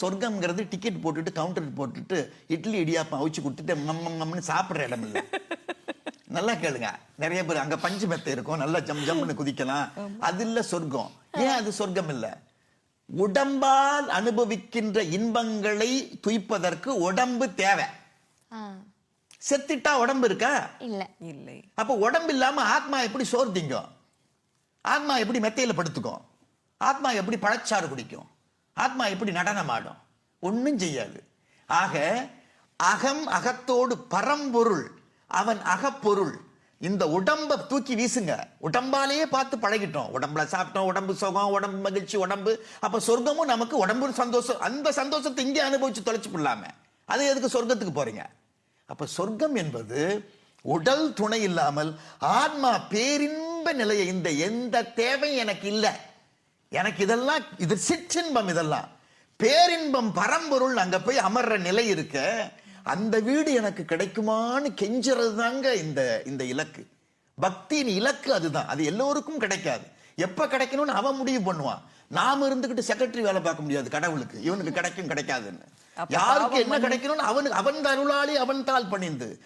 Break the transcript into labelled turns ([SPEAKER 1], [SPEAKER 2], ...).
[SPEAKER 1] சொர்க்கம்ங்கிறது ticket போட்டுட்டு counter போட்டுட்டு இட்லி இடியாப்பம் அவிச்சு கொடுத்துட்டு மம் மம்னு சாப்பிடுற இடம் இல்லை. நல்லா கேளுங்க. நிறைய பேர் அங்க பஞ்சு மெத்தை இருக்கும். நல்லா ஜம் ஜம்னு குதிக்கலாம். அது இல்ல சொர்க்கம். ஏன் அது சொர்க்கம் இல்ல? உடம்பால் அனுபவிக்கின்ற இன்பங்களை துய்ப்பதற்கு உடம்பு தேவை. செத்துட்டா உடம்பு இருக்கா?
[SPEAKER 2] இல்ல.
[SPEAKER 3] இல்லை.
[SPEAKER 1] அப்ப உடம்பு இல்லாம ஆத்மா எப்படி சோறு திங்கும் ஆத்மா எப்படி மெத்தையில படுத்துக்கும்? ஆத்மா எப்படி பழச்சாறு குடிக்கும்? ஆத்மா எப்படி நடனம் ஆடும் செய்யாது. ஆக அகம் அகத்தோடு பரம்பொருள் அவன் அகப்பொருள். இந்த உடம்பை தூக்கி வீசுங்க. உடம்பாலேயே பார்த்து பழகிட்டோம். உடம்புல சாப்பிட்டோம் உடம்பு சுகம் உடம்பு மகிழ்ச்சி உடம்பு. அப்போ சொர்க்கமும் நமக்கு உடம்பு சந்தோஷம். அந்த சந்தோஷத்தை இங்கே அனுபவிச்சு தொலைச்சு போடலாமே அது எதுக்கு சொர்க்கத்துக்கு போறீங்க? அப்போ சொர்க்கம் என்பது உடல் துணை இல்லாமல் ஆத்மா பேரின்ப நிலையை இந்த எந்த தேவையும் எனக்கு இல்லை. எனக்கு இதெல்லாம் இது சிற்றின்பம் இதெல்லாம். பேரின்பம் பரம்பொருள் அங்க போய் அமர்ற நிலை இருக்க அந்த வீடு எனக்கு கிடைக்குமான்னு கெஞ்சுறது தாங்க இந்த இந்த இலக்கு. பக்தியின் இலக்கு அதுதான். அது எல்லோருக்கும் கிடைக்காது. எப்ப கிடைக்கணும்னு அவன் முடிவு பண்ணுவான். நாம இருந்துகிட்டு செக்ரட்டரி வேலை பார்க்க முடியாது கடவுளுக்கு. இவனுக்கு கிடைக்கும் கிடைக்காதுன்னு. யாருக்கு என்ன கிடைக்கணும்னு அவனுக்கு அவன் அருளாளி அவன் தாள் பணிந்து.